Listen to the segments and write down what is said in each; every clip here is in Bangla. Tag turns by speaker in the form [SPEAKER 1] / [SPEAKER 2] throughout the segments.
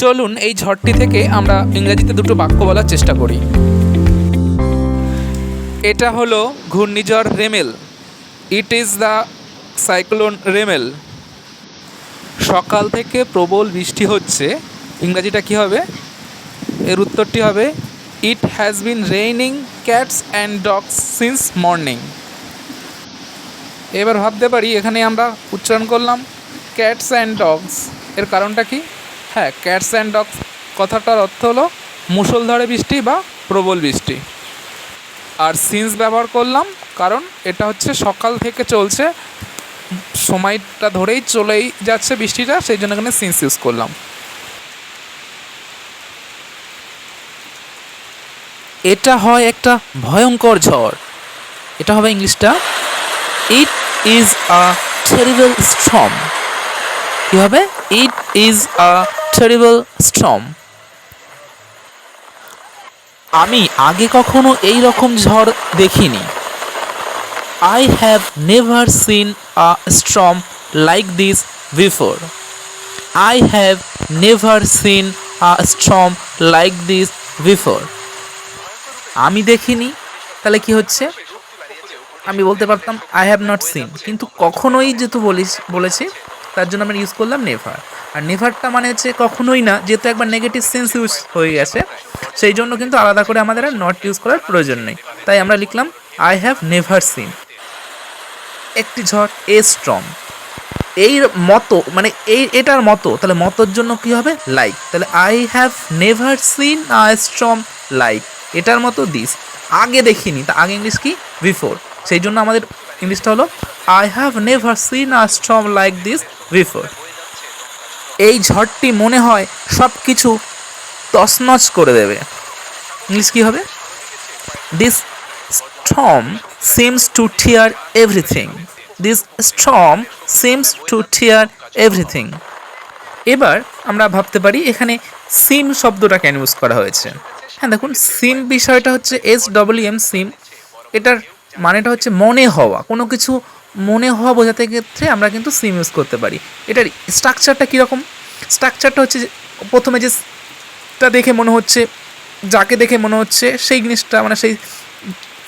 [SPEAKER 1] চলুন এই ঝড়টি থেকে আমরা ইংরেজিতে দুটো বাক্য বলার চেষ্টা করি। এটা হলো ঘূর্ণিঝড় Remal. It is the cyclone Remal. সকাল থেকে প্রবল বৃষ্টি হচ্ছে। ইংরাজিটা কী হবে? এর উত্তরটি হবে it has been raining cats and dogs since morning এবার ভাবতে পারি, এখানে আমরা উচ্চারণ করলাম ক্যাটস অ্যান্ড ডগস এর কারণটা কি? হ্যাঁ ক্যাটস অ্যান্ড ডগস কথাটার অর্থ হলো মুষলধারে বৃষ্টি বা প্রবল বৃষ্টি। আর সিন্স ব্যবহার করলাম, কারণ এটা হচ্ছে সকাল থেকে চলছে, সময়টা ধরেই চলেই যাচ্ছে বৃষ্টিটা, সেই জন্য এখানে সিন্স ইউজ করলাম। এটা হয় একটা ভয়ঙ্কর ঝড়। এটা হবে ইংলিশটা it is a terrible storm কী হবে? It is a terrible storm আমি আগে কখনো এই রকম ঝড় দেখিনি। I have never seen a storm like this before I have never seen a storm like this before আমি দেখিনি, তাহলে কি হচ্ছে? আমি বলতে পারতাম আই হ্যাভ নট সিন কিন্তু কখনোই যেহেতু বলিস, বলেছি, তার জন্য আমরা ইউজ করলাম নেভার আর নেভারটা মানে হচ্ছে কখনোই না, যেহেতু একবার নেগেটিভ সেন্স ইউজ হয়ে গেছে, সেই জন্য কিন্তু আলাদা করে আমাদের আর নট ইউজ করার প্রয়োজন নেই। তাই আমরা লিখলাম আই হ্যাভ নেভার সিন একটি ঝড় এ স্ট্রং এই মতো মানে এই, এটার মতো, তাহলে মতোর জন্য কি হবে? লাইক তাহলে I have never seen a strong like এটার মতো দিস আগে দেখিনি, তা আগে ইংলিশ কি? বিফোর সেই জন্য আমাদের ইংলিশটা হলো I have never seen a strong like this before এই ঝড়টি মনে হয় সব কিছু তছনছ করে দেবে। ইংলিশ কী হবে? This storm seems to tear everything this storm seems to tear everything এবার আমরা ভাবতে পারি, এখানে সিম শব্দটা কেন ইউজ করা হয়েছে। হ্যাঁ দেখুন সিম বিষয়টা হচ্ছে এস ডব্লিউ এম সিম এটার মানেটা হচ্ছে মনে হওয়া, কোনো কিছু মনে হওয়া বোঝাতে ক্ষেত্রে আমরা কিন্তু সিম ইউজ করতে পারি। এটার স্ট্রাকচারটা কীরকম? স্ট্রাকচারটা হচ্ছে প্রথমে যে টা দেখে মনে হচ্ছে, যাকে দেখে মনে হচ্ছে, সেই জিনিসটা মানে সেই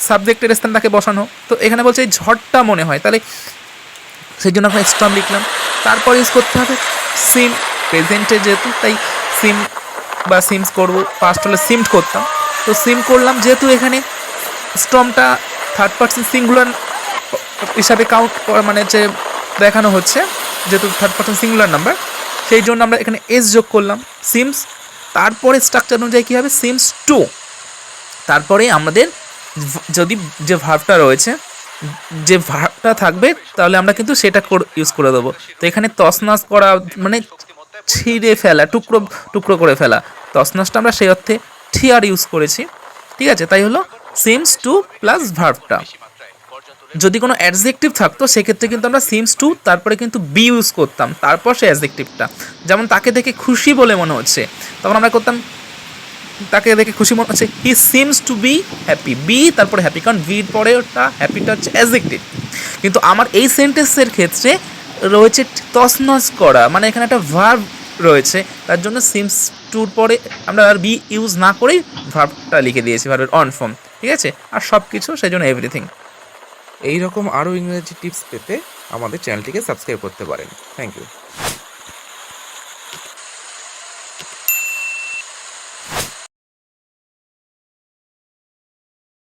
[SPEAKER 1] সাবজেক্টের স্থানটাকে বসানো। তো এখানে বলছে এই ঝড়টা মনে হয়। তাহলে সেই জন্য আমরা স্ট্রম লিখলাম। তারপর ইউজ করতে হবে সিম প্রেজেন্টে যেহেতু, তাই সিম বা সিমস করব। ফার্স্ট হলে সিমড করতাম। তো সিম করলাম, যেহেতু এখানে স্ট্রমটা থার্ড পার্সন সিঙ্গুলার হিসাবে কাউন্ট মানে যে দেখানো হচ্ছে, যেহেতু থার্ড পার্সন সিঙ্গুলার নাম্বার সেই জন্য আমরা এখানে এস যোগ করলাম সিমস তারপরে স্ট্রাকচার অনুযায়ী কী হবে? সিমস টু তারপরে আমাদের যদি যে ভার্বটা রয়েছে, যে ভার্বটা থাকবে, তাহলে আমরা কিন্তু সেটা ইউজ করে দেবো। তো এখানে তসনাস করা মানে ছিঁড়ে ফেলা, টুকরো টুকরো করে ফেলা। তসনাসটা আমরা সেই অর্থে ঠিয়ার ইউজ করেছি। ঠিক আছে, তাই হলো সিমস টু প্লাস ভার্বটা যদি কোনো অ্যাডজেক্টিভ থাকতো, সেক্ষেত্রে কিন্তু আমরা সিমস টু তারপরে কিন্তু বি ইউজ করতাম। তারপর সেই অ্যাডজেক্টিভটা যেমন তাকে দেখে খুশি বলে মনে হচ্ছে, তখন আমরা করতাম, তাকে দেখে খুশি মনে হচ্ছে he seems to be happy be তারপরে হ্যাপি কারণ বির পরে ওটা হ্যাপিটা হচ্ছে অ্যাডজেক্টিভ কিন্তু আমার এই সেন্টেন্সের ক্ষেত্রে রয়েছে তসনস করা মানে এখানে একটা ভার্ব রয়েছে, তার জন্য সিমস টুর পরে আমরা আর বি ইউজ না করেই ভার্বটা লিখে দিয়েছি ভার্বের অন ফর্ম ঠিক আছে? আর সব কিছু সেই জন্য এভরিথিং
[SPEAKER 2] এই রকম আরও ইংরেজি টিপস পেতে আমাদের চ্যানেলটিকে সাবস্ক্রাইব করতে পারেন। Thank you